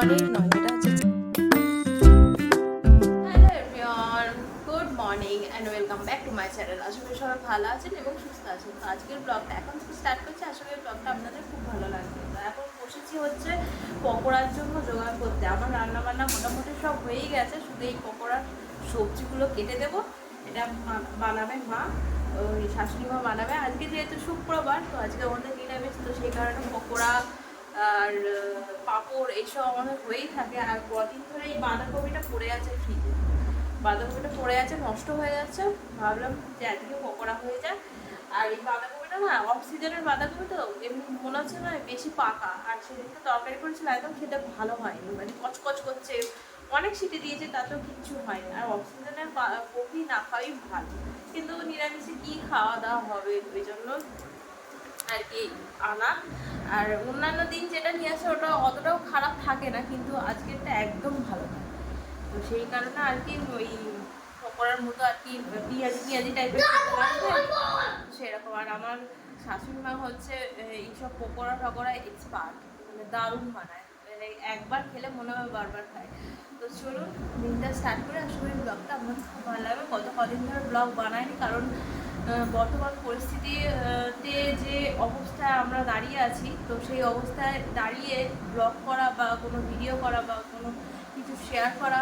পনির নয়, এটা হচ্ছে good morning and welcome back to my channel আশা সবাই ভালো আছেন এবং সুস্থ আছেন। আজকের ব্লগটা এখন থেকে স্টার্ট করছি। আশা ব্লগটা আপনাদের খুব ভালো লাগবে। এখন বসেছি হচ্ছে পকোড়ার জন্য জোগাড় করতে। আমার রান্না বান্না মোটামুটি সব হয়েই গেছে। শুধু এই পকোড়ার সবজিগুলো কেটে দেবো। এটা বানাবে মা, ওই শাশুড়ি মা বানাবে। আজকে যেহেতু শুক্রবার, তো আজকে আমাদের নিরামিষ। তো সেই কারণে পকোড়া আর পাঁপড় এইসব আমাদের হয়েই থাকে। আর কদিন ধরে এই বাঁধাকপিটা পড়ে আছে ফ্রিজে। বাঁধাকপিটা পড়ে আছে, নষ্ট হয়ে যাচ্ছে। ভাবলাম যে আজকে পকোড়া হয়ে যায় আর এই বাঁধাকপিটা না অফ সিজনের বাঁধাকপি তো, এমনি মনে হচ্ছে না বেশি পাকা। আর সেদিনকে তরকারি করেছিল, একদম খেতে ভালো হয়নি। মানে কচকচ করছে, অনেক সিটি দিয়েছে, তাতেও কিচ্ছু হয়নি। আর অফ সিজনের না খাওয়াই ভালো। কিন্তু নিরামিষে কি খাওয়া দাওয়া হবে ওই জন্য আর কি আনা। আর অন্যান্য দিন যেটা নিয়ে আসে, ওটা অতটাও খারাপ থাকে না, কিন্তু আজকেরটা একদম ভালো থাকে তো সেই কারণে আর কি ওই পকোড়ার মতো আর কি পিঁয়াজি পিঁয়াজি টাইপের সেরকম। আর আমার শাশুড়ি মা হচ্ছে এইসব পকোড়া টকোড়া এক্সপার্ট মানে দারুণ বানায়। মানে একবার খেলে মনে হয় বারবার খায়। তো চলুন, দিনটা স্টার্ট করে আসলে ব্লগটা আমার খুব ভালো লাগবে গত কদিন ধরে ব্লগ বানায়নি কারণ বর্তমান পরিস্থিতিতে যে অবস্থায় আমরা দাঁড়িয়ে আছি, তো সেই অবস্থায় দাঁড়িয়ে ব্লগ করা বা কোনো ভিডিও করা বা কোনো কিছু শেয়ার করা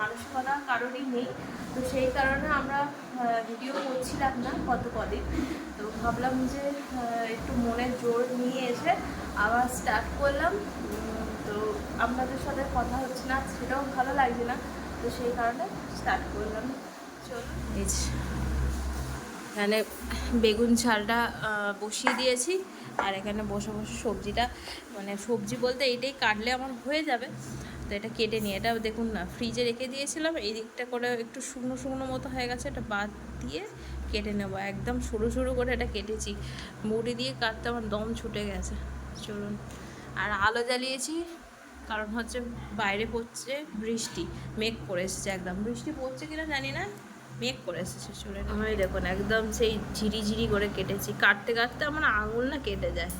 মানসিকতা কারোরই নেই। তো সেই কারণে আমরা ভিডিও করছিলাম না কত কদিন। তো ভাবলাম যে একটু মনের জোর নিয়ে এসে আবার স্টার্ট করলাম। তো আপনাদের সাথে কথা হচ্ছে না, সেটাও ভালো লাগছে না। তো সেই কারণে স্টার্ট করলাম। চলুন। এখানে বেগুন ঝালটা বসিয়ে দিয়েছি। আর এখানে বসে বসে সবজিটা মানে সবজি বলতে এইটাই কাটলে আমার হয়ে যাবে। তো এটা কেটে নিয়ে, এটা দেখুন না ফ্রিজে রেখে দিয়েছিলাম। এই দিকটা করে একটু শুকনো শুকনো মতো হয়ে গেছে, এটা বাদ দিয়ে কেটে নেব। একদম সরু সরু করে এটা কেটেছি। মুড়ি দিয়ে কাটতে আমার দম ছুটে গেছে। চলুন, আর আলো জ্বালিয়েছি, কারণ হচ্ছে বাইরে পড়ছে বৃষ্টি, মেঘ করে এসেছে একদম। বৃষ্টি পড়ছে কিনা জানি না। মেঘ করে এসেছে চলে আমি দেখুন একদম সেই ঝিরি ঝিরি করে কেটেছি। কাটতে কাটতে আমার আঙুল না কেটে যায়।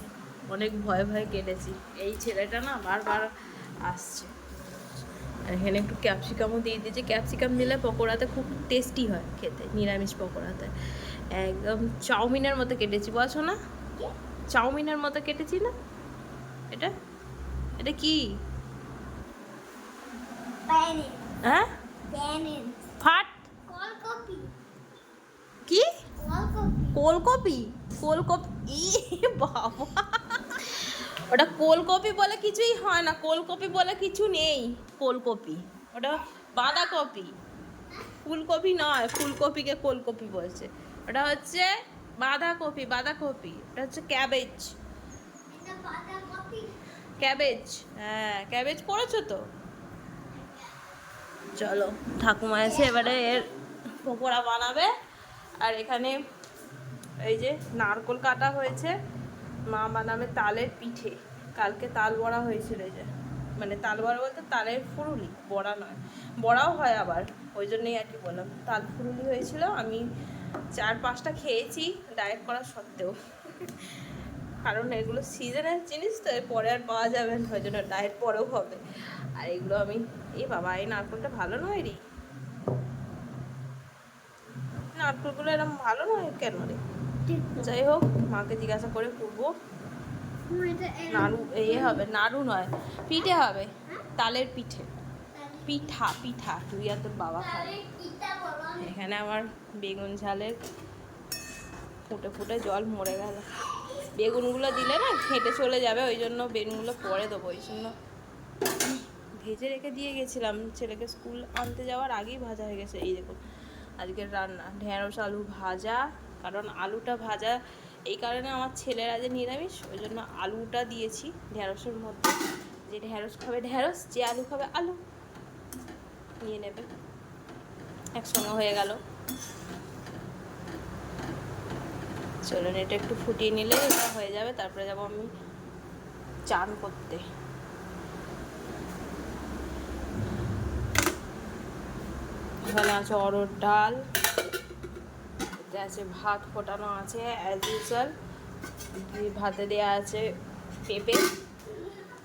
অনেক ভয়ে ভয়ে কেটেছি। এই ছেলেটা না বারবার আসছে। আর এখানে একটু ক্যাপসিকামও দিয়ে দিয়েছি। ক্যাপসিকাম দিলে পকোড়াতে খুব টেস্টি হয় খেতে নিরামিষ পকোড়াতে। একদম চাউমিনের মতো কেটেছি বলছো না? চাউমিনের মতো কেটেছি না? এটা? এটা কি? হ্যাঁ? ফাট কি? কোলকপি। কোলকপি? ই বাবা। ওটা কোলকপি বলে কিছুই হয় না। কোলকপি বলে কিছু নেই। কোলকপি। ওটা বাঁধাকপি। ফুলকপি নয়। ফুলকপিকে কোলকপি বলছে। ওটা হচ্ছে বাঁধাকপি বাঁধাকপি। ওটা হচ্ছে ক্যাবেজ। ক্যাবেজ। হ্যাঁ ক্যাবেজ করেছ তো? চলো ঠাকুমা এসে এবারে এর পকোড়া বানাবে। আর এখানে এই যে নারকোল কাটা হয়েছে, মা বানাবে তালের পিঠে। কালকে তাল বড়া হয়েছিল এই যে। মানে তাল বড়া বলতে তালের ফুরুলি, বড়া নয়। বড়াও হয় আবার, ওই জন্যই আর কি বললাম। তাল ফুরুলি হয়েছিল, আমি চার পাঁচটা খেয়েছি, ডায়েট করা সত্ত্বেও। কারণ এগুলো সিজনের জিনিস, তো এর পরে আর পাওয়া যাবে না, ওই জন্য ডায়েট পরেও হবে। আর এগুলো আমি এই বাবা, এই নারকোলটা ভালো নয় রে। নারকোলগুলো এরকম ভালো নয় কেন রে? যাই হোক মাকে জিজ্ঞাসা করে করব নাড়ু ইয়ে হবে নাড়ু নয় পিঠে হবে। তালের পিঠে। পিঠা। পিঠা তুই আর তোর বাবা খাবে। এখানে আমার বেগুন ঝালের ফুটে ফুটে জল মরে গেল। বেগুনগুলো দিলে না খেটে চলে যাবে ওই জন্য বেগুনগুলো পরে দেবো ওই জন্য। ভেজে রেখে দিয়ে গেছিলাম ছেলেকে স্কুল আনতে যাওয়ার আগেই ভাজা হয়ে গেছে। এই দেখুন আজকের রান্না। ঢেঁড়স, আলু ভাজা, কারণ আলুটা ভাজা এই কারণে আমার ছেলের যে নিরামিষ, ওই জন্য আলুটা দিয়েছি ঢেঁড়সের মধ্যে। যে ঢেঁড়স খাবে ঢেঁড়স, যে আলু খাবে আলু। নিয়ে নেবে। একসঙ্গে হয়ে গেল। চলুন এটা একটু ফুটিয়ে নিলে এটা হয়ে যাবে, তারপরে যাব আমি চান করতে। এখানে আছে অরড় ডাল। এতে আছে ভাত ফোটানো আছে অ্যাজ ইউজুয়াল ভাতে দেওয়া আছে পেঁপে।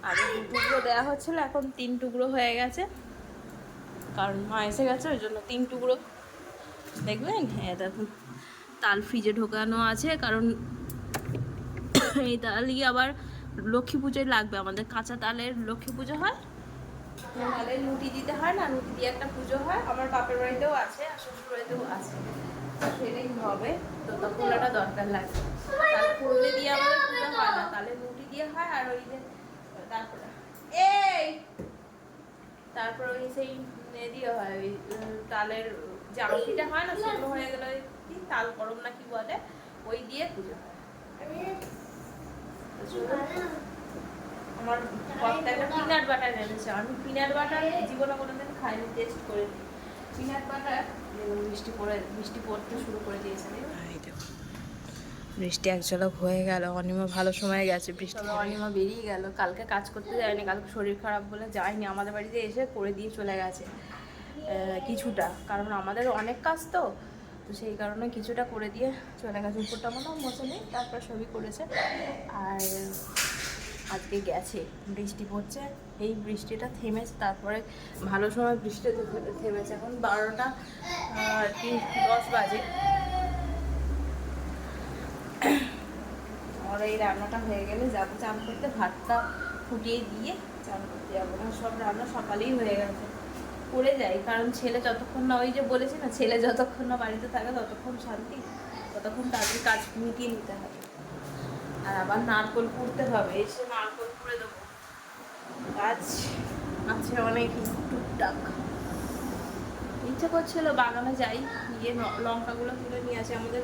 আগে দু টুকরো দেওয়া হচ্ছিল, এখন তিন টুকরো হয়ে গেছে। কারণ মা এসে গেছে, ওই জন্য তিন টুকরো। দেখবেন? হ্যাঁ দেখুন, তাল ফ্রিজে ঢোকানো আছে, কারণ এই তালই আবার লক্ষ্মী পুজোয় লাগবে। আমাদের কাঁচা তালের লক্ষ্মী পুজো হয়। তাহলে লুটি দিতে হয় না লুটি দিয়ে একটা পুজো হয়। আমার বাপের বাড়িতেও আছে আর শ্বশুর বাড়িতেও আছে। সেটাই হবে, তো তখন দরকার লাগে। তাহলে ফুললে দিয়ে আমাদের পুজো হয় না, তাহলে লুটি দিয়ে হয় আর ওই যে তারপরে এই! তারপর ওই সেই দিয়ে হয়, ওই তালের যে আংটিটা হয় না, শুকনো হয়ে গেলে কি তাল করম না কি বলে, ওই দিয়ে পুজো হয়। আমার কর্তা একটা পিনাট বাটার এনেছে। আমি পিনাট বাটার জীবনে কোনোদিন খাইনি টেস্ট করে পিনাট বাটার বৃষ্টি পড়ে বৃষ্টি পড়তে শুরু করে দিয়েছে বৃষ্টি এক ঝলক হয়ে গেল অনিমা ভালো সময় গেছে বৃষ্টি অনিমা বেরিয়ে গেল। কালকে কাজ করতে যায়নি কালকে শরীর খারাপ বলে যায়নি। আমাদের বাড়িতে এসে করে দিয়ে চলে গেছে কিছুটা। কারণ আমাদের অনেক কাজ তো তো সেই কারণে কিছুটা করে দিয়ে চলে গেছে। উপরটা মনে হয় মোছে নেই তারপর সবই করেছে। আর আজকে গেছে। বৃষ্টি পড়ছে, এই বৃষ্টিটা থেমেছে, তারপরে ভালো সময় বৃষ্টি থেমেছে। এখন বারোটা আর কি, দশ বাজে। আর এই রান্নাটা হয়ে গেলে যাব চান করতে, ভাতটা ফুটিয়ে দিয়ে চান করতে যাব। না সব রান্না সকালেই হয়ে গেছে। করে যাই, কারণ ছেলে যতক্ষণ না, ওই যে বলেছি না, ছেলে যতক্ষণ না বাড়িতে থাকে, ততক্ষণ শান্তি, ততক্ষণ তাদের কাজ মিটিয়ে নিতে হবে। আর আবার নারকোল কুড়তে হবে। এসে নারকোল কুড়ে দেবো। গাছ আছে অনেক, টুকটাক। ইচ্ছে করছিল বাগানে যাই, গিয়ে লঙ্কাগুলো তুলে নিয়ে আসি। আমাদের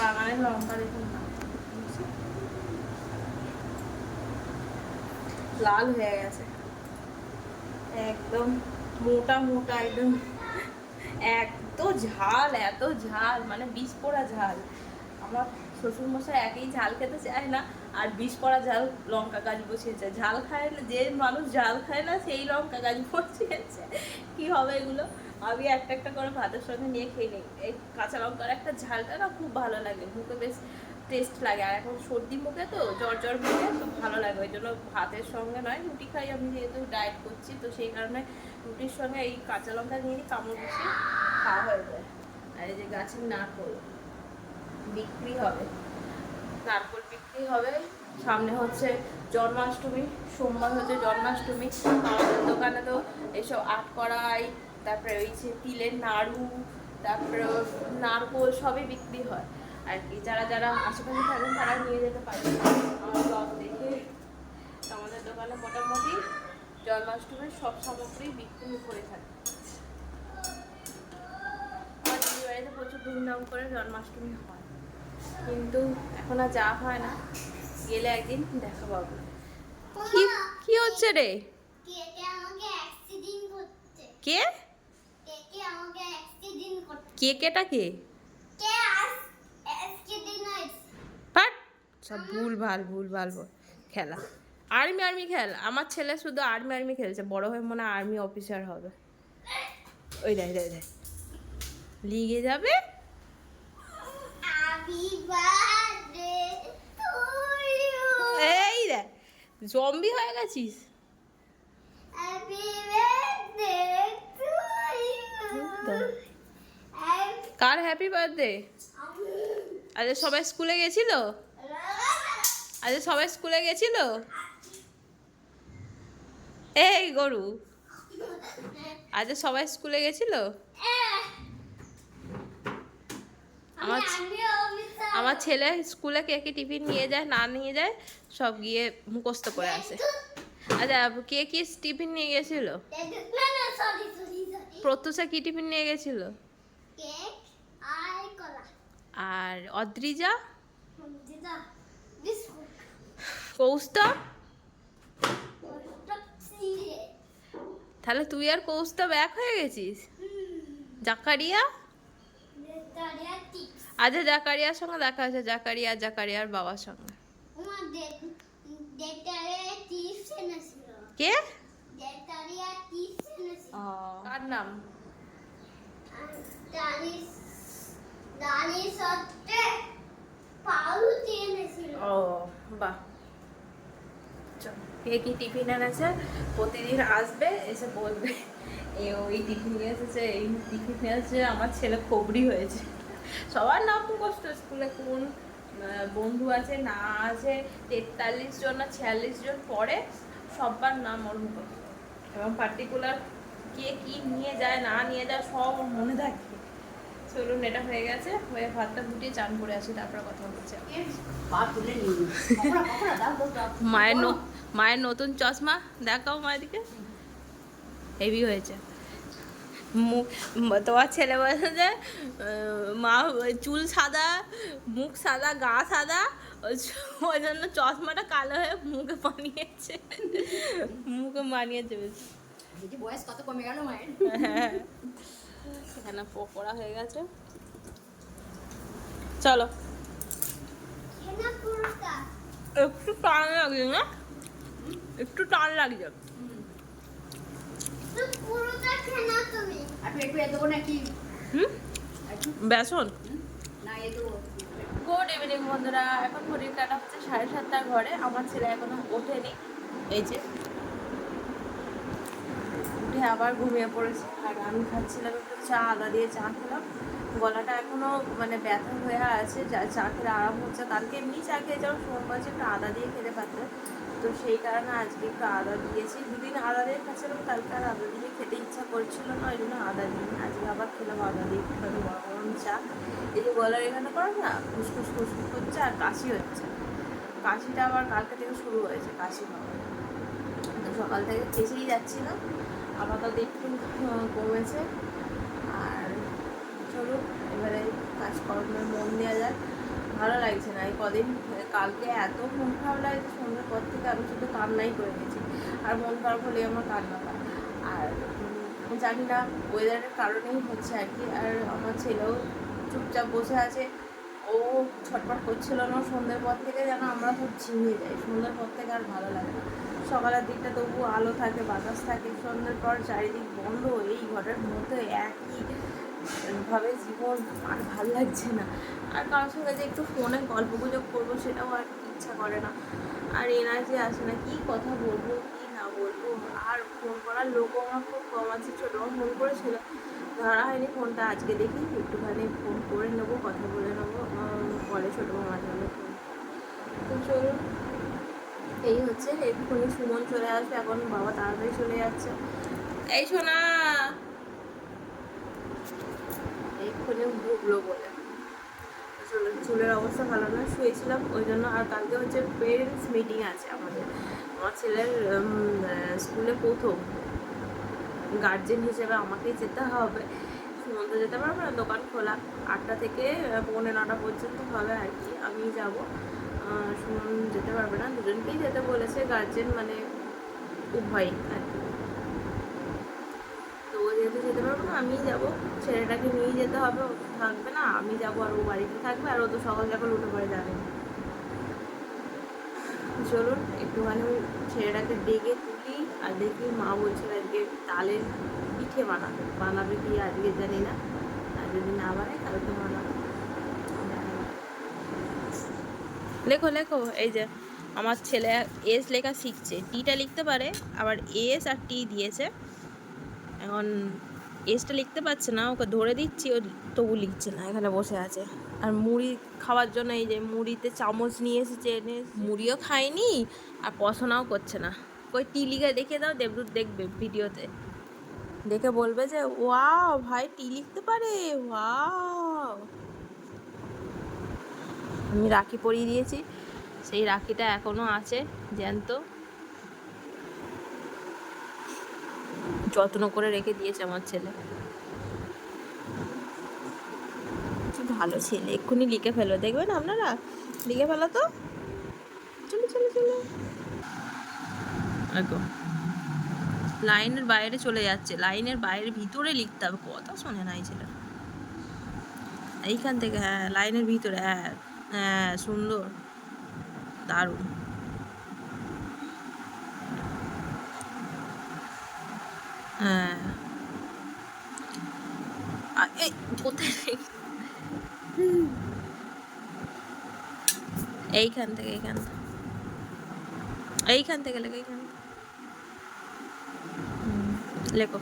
বাগানের লঙ্কা দেখুন লাল হয়ে গেছে। একদম মোটা মোটা, একদম, এত ঝাল এত ঝাল মানে বিষ পোড়া ঝাল। আমার শ্বশুর মশাই একই ঝাল খেতে চায় না, আর বিষ পড়া ঝাল লঙ্কা গাছ বসিয়েছে ঝাল খায় না, যে মানুষ ঝাল খায় না, সেই লঙ্কা গাছ বসিয়েছে কি হবে এগুলো? আমি একটা একটা করে ভাতের সঙ্গে নিয়ে খেয়ে নিই। এই কাঁচা লঙ্কার একটা ঝালটা না খুব ভালো লাগে, মুখে বেশ টেস্ট লাগে। আর এখন সর্দি মুখে তো, জ্বর জ্বর মুখে তো ভালো লাগে। ওই জন্য ভাতের সঙ্গে নয়, রুটি খাই। আমি যেহেতু ডায়েট করছি, তো সেই কারণে রুটির সঙ্গে এই কাঁচা লঙ্কা নিয়ে কামড় বসে খাওয়া হয়ে যায়। আর এই যে গাছের নারকোল। বিক্রি হবে। নারকোল বিক্রি হবে, সামনে হচ্ছে জন্মাষ্টমী, সোমবার হচ্ছে জন্মাষ্টমী। আমাদের দোকানে তো এসব আট কড়াই, তারপরে ওই যে তিলের নাড়ু, তারপরে নারকোল সবই বিক্রি হয়। আর কি, যারা যারা আশেপাশে থাকেন তারা নিয়ে যেতে পারে আমার আমাদের দোকানে মোটামুটি জন্মাষ্টমীর সব সামগ্রী বিক্রি করে থাকে। আমাদের এই বাড়িতে প্রচুর ধুমধাম করে জন্মাষ্টমী হয়। কিন্তু এখন আর যাওয়া হয় না। গেলে একদিন দেখা পাবো। কি কি হচ্ছে রে? কে? কে কেটা কে? সব ভুল ভালো ভুল ভালো খেলা। আর্মি আর্মি খেল। আমার ছেলে শুধু আর্মি আর্মি খেলছে। বড় হয়ে মনে হয় আর্মি অফিসার হবে। ওই দেখ দেখ লিগে যাবে হ্যাপি বার্থডে টু ইউ এই দেখ জম্বি হয়ে গেছিস? কার হ্যাপি বার্থডে আজ সবাই স্কুলে গেছিল? আজ সবাই স্কুলে গেছিল? এই গরু, আজ সবাই স্কুলে গেছিল? আমার আমার ছেলে স্কুলে কে কে টিফিন নিয়ে যায়, না নিয়ে যায়, সব গিয়ে মুখস্থ করে আসে। আচ্ছা কে কি টিফিন নিয়ে গেছিল? প্রত্যুষা কি টিফিন নিয়ে গেছিল? আর অদ্রিজা? কৌস্তব? তাহলে তুই আর কৌস্তব এক হয়ে গেছিস? জাকারিয়া? আজ জাকারিয়ার সঙ্গে দেখা হয়েছে জাকারিয়া জাকারিয়ার বাবার সঙ্গে। কে? কার নাম? ও বাহ। কে কি টিফিন এনেছে? প্রতিদিন আসবে এসে বলবে এ ওই টিফিন নিয়ে এসেছে এই টিফিন নিয়ে এসেছে আমার ছেলে খবরি হয়েছে। সবার নাম মুখস্থ স্কুলে কোন বন্ধু আছে না আছে তেতাল্লিশ জন না ছিয়াল্লিশ জন পড়ে সবার নাম ওর মুখস্থ এবং পার্টিকুলার কে কি নিয়ে যায় না নিয়ে যায় সব ওর মনে থাকে। চলুন এটা হয়ে গেছে হয়ে ভাতটা ফুটিয়ে চান করে আসি তারপর কথা হচ্ছে। মায়ের মায়ের নতুন চশমা দেখাও মায়ের দিকে। হেভি হয়েছে। মুখ তোমার ছেলে বলছে যে মা ওই চুল সাদা মুখ সাদা গা সাদা ওই ওই জন্য চশমাটা কালো হয়ে মুখে বানিয়েছে। মুখে বানিয়েছে বেশ। বয়স কত কমে গেল মায়ের? এখানে পকোড়া হয়ে গেছে। চলো। একটু টান লাগছে না? একটু টান লাগছে তো পুরোটা খেনা তুমি আর একটু এ দেবো নাকি হুম একটু বেসন? না গুড ইভিনিং বন্ধুরা। এখন ঘড়ির কাটা হচ্ছে সাড়ে সাতটার ঘরে। আমার ছেলে এখনও ওঠেনি। এই যে। উঠে আবার ঘুমিয়ে পড়েছে। আর আমি খাচ্ছিলাম একটু চা আদা দিয়ে চা খেলাম। গলাটা এখনও মানে ব্যথা হয়ে আছে। যা চা খেলে আরাম হচ্ছে। কালকে এমনি চা খেয়ে যাও ফোন একটু আদা দিয়ে খেতে পারতে। তো সেই কারণে আজকে একটু আদা দিয়েছি। দুদিন আদা দিয়ে খাচ্ছিলাম কালকে আর আদা দিয়ে খেতে ইচ্ছা করছিল না, ওই জন্য আদা দিই আজকে আবার খেলাম আদা দিয়ে একটুখানি গরম গরম চা। এই যে গলার এখানে করে না ফুসফুস ফুসফুস হচ্ছে আর কাশি হচ্ছে। কাশিটা আবার কালকে থেকে শুরু হয়েছে, কাশি হওয়া তো সকাল থেকে খেয়েই যাচ্ছিলাম আপাতত একটু কমেছে। আর চলুন এবারে কাজকর্মে মন দেওয়া যাক। ভালো লাগছে না, এই কদিন কালকে এত মন খারাপ লাগছে সন্ধ্যের পর থেকে আমি শুধু কান্নাই করে গেছি। আর মন খারাপ হলে আমার কান্না পায় আর জানি না ওয়েদারের কারণেই হচ্ছে আর কি। আর আমার ছেলেও চুপচাপ বসে আছে। ও ছটফট করছিল না সন্ধ্যের পর থেকে, যেন আমরা খুব ঝিমিয়ে যাই। সন্ধ্যের পর থেকে আর ভালো লাগে না। সকালের দিকটা তবু আলো থাকে, বাতাস থাকে। সন্ধ্যের পর চারিদিক বন্ধ। এই ঘরের মধ্যে একই ভাবে জীবন আর ভালো লাগছে না। আর কারোর সঙ্গে যে একটু ফোনে গল্প গুজব করব সেটাও আর ইচ্ছা করে না। আর এনার্জি আসে না, কী কথা বলব, কী না বলব? আর ফোন করার লোকও আমার খুব কম আছে ছোটো ফোন করেছিল। ধরা হয়নি ফোনটা, আজকে দেখি একটুখানি ফোন করে নেব, কথা বলে নেব পরে ছোটো মামার জন্য ফোন তো চলুন, এই হচ্ছে, এক্ষুনি সুমন চলে আসবে, এখন বাবা তাড়াতাড়ি চলে যাচ্ছে। এই শোনা এক্ষুনি ভুগলো বলে। চুলের অবস্থা ভালো না শুয়েছিলাম, ওই জন্য আর কালকে হচ্ছে পেরেন্টস মিটিং আছে আমাদের। আমার ছেলের স্কুলে প্রথম। গার্জেন হিসেবে আমাকেই যেতে হবে। সুমন্ত যেতে পারবে না দোকান খোলা। আটটা থেকে পৌনে নটা পর্যন্ত হবে আর কি আমি যাব। সুমন যেতে পারবে না, দুজনকেই যেতে বলেছে গার্জেন মানে উভয় আর কি তো ও যেহেতু আমিই যাব। ছেলেটাকে নিয়ে যেতে হবে, ও থাকবে না, আমি যাব আর ও বাড়িতে থাকবে আর ও তো সকাল সকাল উঠে পড়ে যাবে। চলুন, একটুখানি ছেলেটাকে ডেকে তুলি আর দেখি মা বলছিল আজকে তালের পিঠে বানাবে। বানাবে কি আজকে জানি না আর যদি না বানায় কালকে বানাবে। লেখো লেখো, এই যে আমার ছেলে এস লেখা শিখছে। টিটা লিখতে পারে, আবার এস আর টি দিয়েছে। এখন এসটা লিখতে পারছে না, ওকে ধরে দিচ্ছি, ও তবু লিখছে না, এখানে বসে আছে। আর মুড়ি খাওয়ার জন্য এই যে মুড়িতে চামচ নিয়ে এসেছে এনে, মুড়িও খায়নি আর পছনাও করছে না। ওই টি লিখে দেখে দাও দেবদূত দেখবে ভিডিওতে। দেখে বলবে যে, ওয়াও, ভাই টি লিখতে পারে, ওয়াও। আমি রাখি পরিয়ে দিয়েছি, সেই রাখিটা এখনও আছে, জ্যান্ত। যত্ন করে রেখে দিয়েছে আমার ছেলে। ভালো ছেলে, এক্ষুনি লিখে ফেলো। দেখবেন আপনারা? লিখে ফেলো তো? চলো চলো চলো। একদম লাইনের বাইরে চলে যাচ্ছে। লাইনের বাইরে ভিতরে লিখতে হবে। কথা শোনে না এই ছেলে এইখান থেকে হ্যাঁ লাইনের ভিতরে হ্যাঁ হ্যাঁ সুন্দর। দারুণ। হ্যাঁ। এইখান থেকে এইখান থেকে। লেখো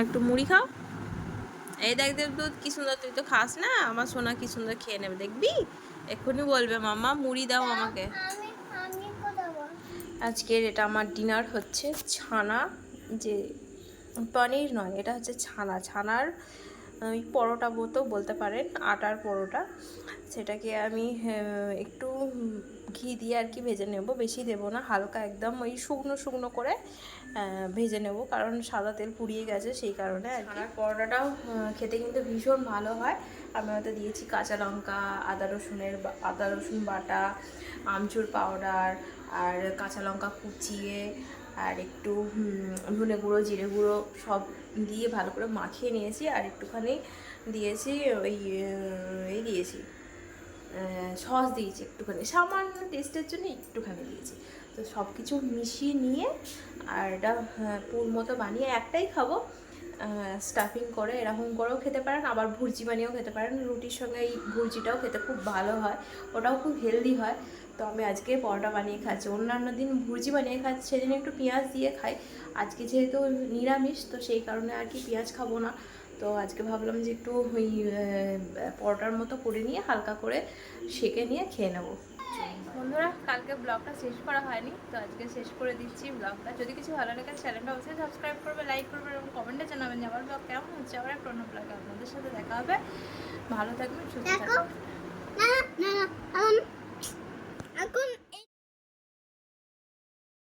একটু মুড়ি খাও। এই দেখ দুধ কি সুন্দর, তুই তো খাস না। আমার সোনা কি সুন্দর খেয়ে নেবে, দেখবি? এক্ষুনি বলবে মামা মুড়ি দাও আমাকে আমি আমি কোথাও বল আজকের এটা আমার ডিনার হচ্ছে ছানা যে পনির নয় এটা হচ্ছে ছানা। ছানার ওই পরোটা মতো বলতে পারেন, আটার পরোটা। সেটাকে আমি একটু ঘি দিয়ে আর কি ভেজে নেব, বেশি দেবো না, হালকা একদম ওই শুকনো শুকনো করে ভেজে নেব, কারণ সাদা তেল পুড়িয়ে গেছে সেই কারণে আর পরোটাটাও খেতে কিন্তু ভীষণ ভালো হয়। আমি হয়তো দিয়েছি কাঁচা লঙ্কা, আদা রসুনের আদা রসুন বাটা, আমচুর পাউডার, আর কাঁচা লঙ্কা কুচিয়ে আর একটু ধুনে গুঁড়ো, জিরে গুঁড়ো সব দিয়ে ভালো করে মাখিয়ে নিয়েছি আর একটুখানি দিয়েছি ওই এই দিয়েছি সস দিয়েছি একটুখানি। সামান্য টেস্টের জন্য একটুখানি দিয়েছি। তো সব কিছু মিশিয়ে নিয়ে আর এটা পুর মতো বানিয়ে একটাই খাব। স্টাফিং করে এরকম করেও খেতে পারেন, আবার ভুর্জি বানিয়েও খেতে পারেন। রুটির সঙ্গে এই ভুর্জিটাও খেতে খুব ভালো হয়, ওটাও খুব হেলদি হয়। তো আমি আজকে পরোটা বানিয়ে খাচ্ছি। অন্যান্য দিন ভুর্জি বানিয়ে খাচ্ছি, সেদিন একটু পেঁয়াজ দিয়ে খাই। আজকে যেহেতু নিরামিষ, তো সেই কারণে আর কি পেঁয়াজ খাব না। তো আজকে ভাবলাম যে একটু ওই পরোটার মতো করে নিয়ে হালকা করে সেকে নিয়ে খেয়ে নেব। বন্ধুরা কালকে ব্লগটা শেষ করা হয়নি তো আজকে শেষ করে দিচ্ছি ব্লগটা। যদি কিছু ভালো লাগে চ্যানেলটা অবশ্যই সাবস্ক্রাইব করবে লাইক করবে এবং কমেন্টে জানাবেন যে আমার ব্লগ কেমন হচ্ছে। আবার একটা অন্য ব্লগে আপনাদের সাথে দেখা হবে। ভালো থাকবেন সুস্থ থাকবেন।